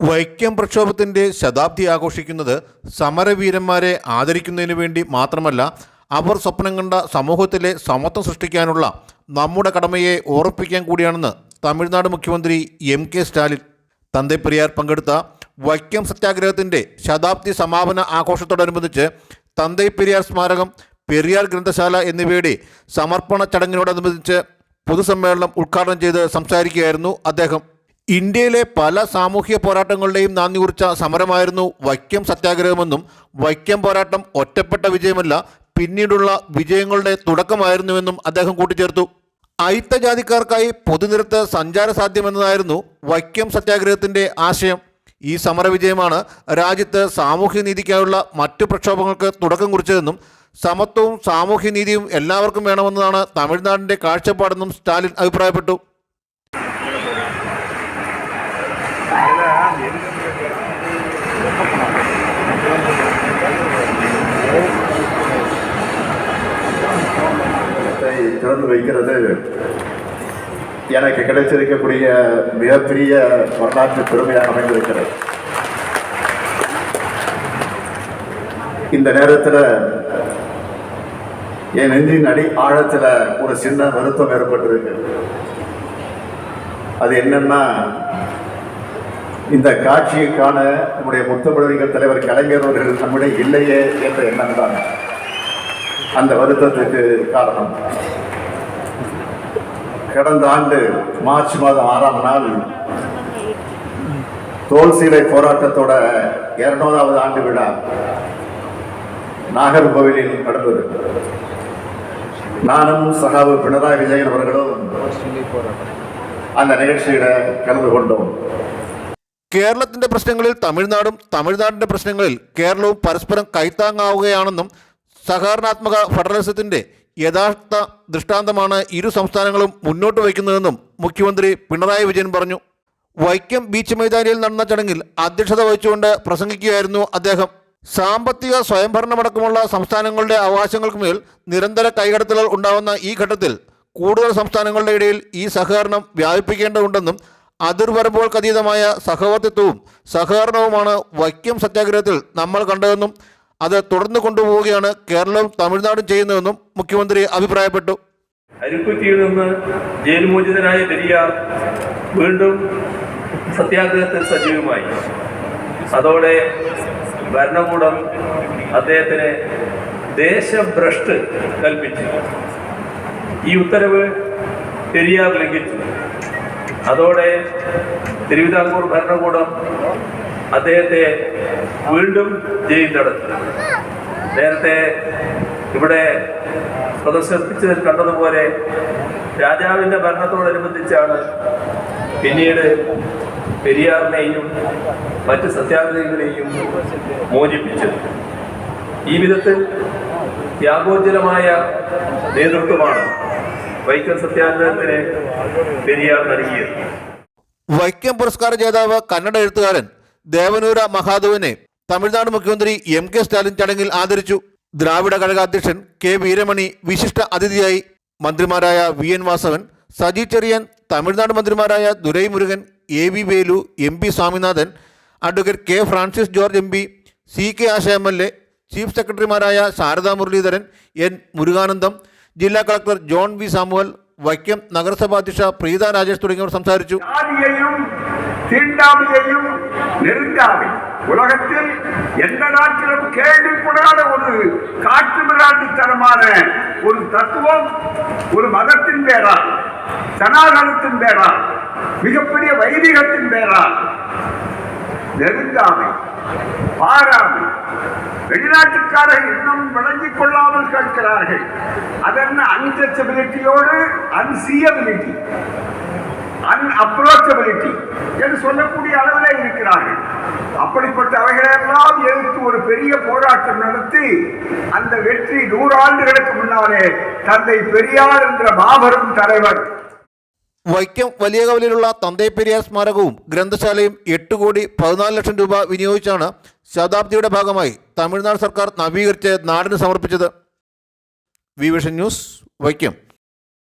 വൈക്കം പ്രക്ഷോഭത്തിന്റെ ശതാബ്ദി ആഘോഷിക്കുന്നത് സമരവീരന്മാരെ ആദരിക്കുന്നതിന് വേണ്ടി മാത്രമല്ല അവർ സ്വപ്നം കണ്ട സമൂഹത്തിലെ സമത്വം സൃഷ്ടിക്കാനുള്ള നമ്മുടെ കടമയെ ഓർപ്പിക്കാൻ കൂടിയാണെന്ന് തമിഴ്നാട് മുഖ്യമന്ത്രി എം കെ സ്റ്റാലിൻ. തந்தை പങ്കെടുത്ത വൈക്കം സത്യാഗ്രഹത്തിന്റെ ശതാബ്ദി സമാപന ആഘോഷത്തോടനുബന്ധിച്ച് തந்தை സ്മാരകം പെരിയാർ ഗ്രന്ഥശാല എന്നിവയുടെ സമർപ്പണ ചടങ്ങിനോടനുബന്ധിച്ച് പൊതുസമ്മേളനം ഉദ്ഘാടനം ചെയ്ത് സംസാരിക്കുകയായിരുന്നു അദ്ദേഹം. ഇന്ത്യയിലെ പല സാമൂഹ്യ പോരാട്ടങ്ങളുടെയും നാന്ദി കുറിച്ച സമരമായിരുന്നു വൈക്കം സത്യാഗ്രഹമെന്നും വൈക്കം പോരാട്ടം ഒറ്റപ്പെട്ട വിജയമല്ല പിന്നീടുള്ള വിജയങ്ങളുടെ തുടക്കമായിരുന്നുവെന്നും അദ്ദേഹം കൂട്ടിച്ചേർത്തു. അയിത്തജാതിക്കാർക്കായി പൊതുനിരത്ത് സഞ്ചാര സാധ്യമെന്നതായിരുന്നു വൈക്കം സത്യാഗ്രഹത്തിന്റെ ആശയം. ഈ സമരവിജയമാണ് രാജ്യത്ത് സാമൂഹ്യനീതിക്കായുള്ള മറ്റു പ്രക്ഷോഭങ്ങൾക്ക് തുടക്കം കുറിച്ചതെന്നും സമത്വവും സാമൂഹ്യനീതിയും എല്ലാവർക്കും വേണമെന്നതാണ് തമിഴ്നാടിന്റെ കാഴ്ചപ്പാടെന്നും സ്റ്റാലിൻ അഭിപ്രായപ്പെട്ടു இதை திறந்து வைக்கிறது எனக்கு கிடைச்சிருக்கக்கூடிய மிகப்பெரிய வரலாற்று பெருமையாக அமைந்திருக்கிறது. இந்த நேரத்தில் என் நெஞ்சின் அடி ஆழத்தில் ஒரு சின்ன வருத்தம் ஏற்பட்டிருக்கு அது என்னன்னா இந்த காட்சியை காண நம்முடைய முத்தமிழறிஞர் தலைவர் கலைஞர் நம்முடைய இல்லையே என்ற எண்ணம் தான் அந்த வருத்தத்துக்கு காரணம். கடந்த ஆண்டு மார்ச் மாதம் ஆறாம் நாள் தோல் சீலை போராட்டத்தோட இருநூறாவது ஆண்டு விழா நாகர்கோவிலில் நடந்தது நானும் சகாவு பினராயி விஜயன் அவர்களும் அந்த நிகழ்ச்சியில கலந்து கொண்டோம் കേരളത്തിന്റെ പ്രശ്നങ്ങളിൽ തമിഴ്നാടും തമിഴ്നാടിന്റെ പ്രശ്നങ്ങളിൽ കേരളവും പരസ്പരം കൈത്താങ്ങാവുകയാണെന്നും സഹകരണാത്മക ഫെഡറലിസത്തിന്റെ യഥാർത്ഥ ദൃഷ്ടാന്തമാണ് ഇരു സംസ്ഥാനങ്ങളും മുന്നോട്ട് വയ്ക്കുന്നതെന്നും മുഖ്യമന്ത്രി പിണറായി വിജയൻ പറഞ്ഞു. വൈക്കം ബീച്ച് മൈതാനിയിൽ നടന്ന ചടങ്ങിൽ അധ്യക്ഷത വഹിച്ചുകൊണ്ട് പ്രസംഗിക്കുകയായിരുന്നു അദ്ദേഹം. സാമ്പത്തിക സ്വയംഭരണമടക്കമുള്ള സംസ്ഥാനങ്ങളുടെ അവകാശങ്ങൾക്ക് മേൽ നിരന്തര കൈകടത്തലുകൾ ഉണ്ടാവുന്ന ഈ ഘട്ടത്തിൽ കൂടുതൽ സംസ്ഥാനങ്ങളുടെ ഇടയിൽ ഈ സഹകരണം വ്യാപിപ്പിക്കേണ്ടതുണ്ടെന്നും അതിർവരമ്പുകൾക്കതീതമായ സഹവർത്തിത്വവും സഹകരണവുമാണ് വൈക്കം സത്യാഗ്രഹത്തിൽ നമ്മൾ കണ്ടതെന്നും അത് തുടർന്ന് കൊണ്ടുപോവുകയാണ് കേരളവും തമിഴ്നാടും ചെയ്യുന്നതെന്നും മുഖ്യമന്ത്രി അഭിപ്രായപ്പെട്ടു. അരിക്കുറ്റിയിൽ നിന്ന് ജയിൽ മോചിതനായ പെരിയാർ വീണ്ടും സത്യാഗ്രഹത്തിൽ സജീവമായി. അതോടെ ഭരണകൂടം അദ്ദേഹത്തിന് ദേശഭ്രഷ്ട് കൽപ്പിച്ചു. ഈ ഉത്തരവ് പെരിയാർ ലംഘിച്ചു. അതോടെ തിരുവിതാംകൂർ ഭരണകൂടം അദ്ദേഹത്തെ വീണ്ടും ജയിലിലടച്ചു നേരത്തെ ഇവിടെ പ്രദർശിപ്പിച്ചതിൽ കണ്ടതുപോലെ രാജാവിന്റെ ഭരണത്തോടനുബന്ധിച്ചാണ് പിന്നീട് പെരിയാറിനെയും മറ്റ് സത്യാഗ്രഹികളെയും മോചിപ്പിച്ചത്. ഈ വിധത്തിൽ ത്യാഗോജ്ജലമായ നേതൃത്വമാണ് വൈക്കം സത്യാഗ്രഹത്തിന് പെരിയാർ നൽകിയത്. വൈക്കം പുരസ്കാര ജേതാവ് കന്നഡ എഴുത്തുകാരൻ ദേവനൂര മഹാദേവനെ തമിഴ്നാട് മുഖ്യമന്ത്രി എം കെ സ്റ്റാലിൻ ചടങ്ങിൽ ആദരിച്ചു. ദ്രാവിഡ ഘടക അധ്യക്ഷൻ കെ വീരമണി വിശിഷ്ട അതിഥിയായി മന്ത്രിമാരായ വി എൻ വാസവൻ സജി ചെറിയൻ തമിഴ്നാട് മന്ത്രിമാരായ Durai Murugan A V Velu M P Swaminathan advocate K Francis George M P C K Asha M L A chief സെക്രട്ടറിമാരായ ശാരദാ മുരളീധരൻ എൻ മുരുകാനന്ദം ജില്ലാ കളക്ടർ ജോൺ വി സാമുവൽ വൈക്കം നഗരസഭാ അധ്യക്ഷ പ്രീത രാജേഷ് തുടങ്ങിയവർ സംസാരിച്ചു. தீண்டாமையையும் நெருங்காமை உலகத்தில் எந்த நாட்டிலும் கேள்விப்படாத ஒரு காட்டு மிராண்டித்தனமான ஒரு தத்துவம் ஒரு மதத்தின் பேரா சனாதனத்தின் பேரா மிகப்பெரிய வைதிகத்தின் பேரா. நெருங்காமை பாராமை வெளிநாட்டுக்காரர்கள் இன்னும் விளங்கிக் கொள்ளாமல் கேட்கிறார்கள். அதென்ன அன்டச்சபிலிட்டியோடு அன்சியபிலிட்டி அன்அப்ரோச்சபிலிட்டி என்று சொல்லக்கூடிய அளவிலே இருக்கிறார்கள் அப்படிப்பட்ட அவைகளெல்லாம் எதிர்த்து ஒரு பெரிய போராட்டம் நடத்தி அந்த வெற்றி நூறாண்டுகளுக்கு முன்னாலே தந்தை பெரியார் என்ற மாபெரும் தலைவர் വൈക്കം വലിയ കവലിലുള്ള തന്തേ പെരിയാർ സ്മാരകവും ഗ്രന്ഥശാലയും എട്ട് കോടി പതിനാല് ലക്ഷം രൂപ വിനിയോഗിച്ചാണ് ശതാബ്ദിയുടെ ഭാഗമായി തമിഴ്നാട് സർക്കാർ നവീകരിച്ച് നാടിന് സമർപ്പിച്ചത് വി വിഷൻ ന്യൂസ് വൈക്കം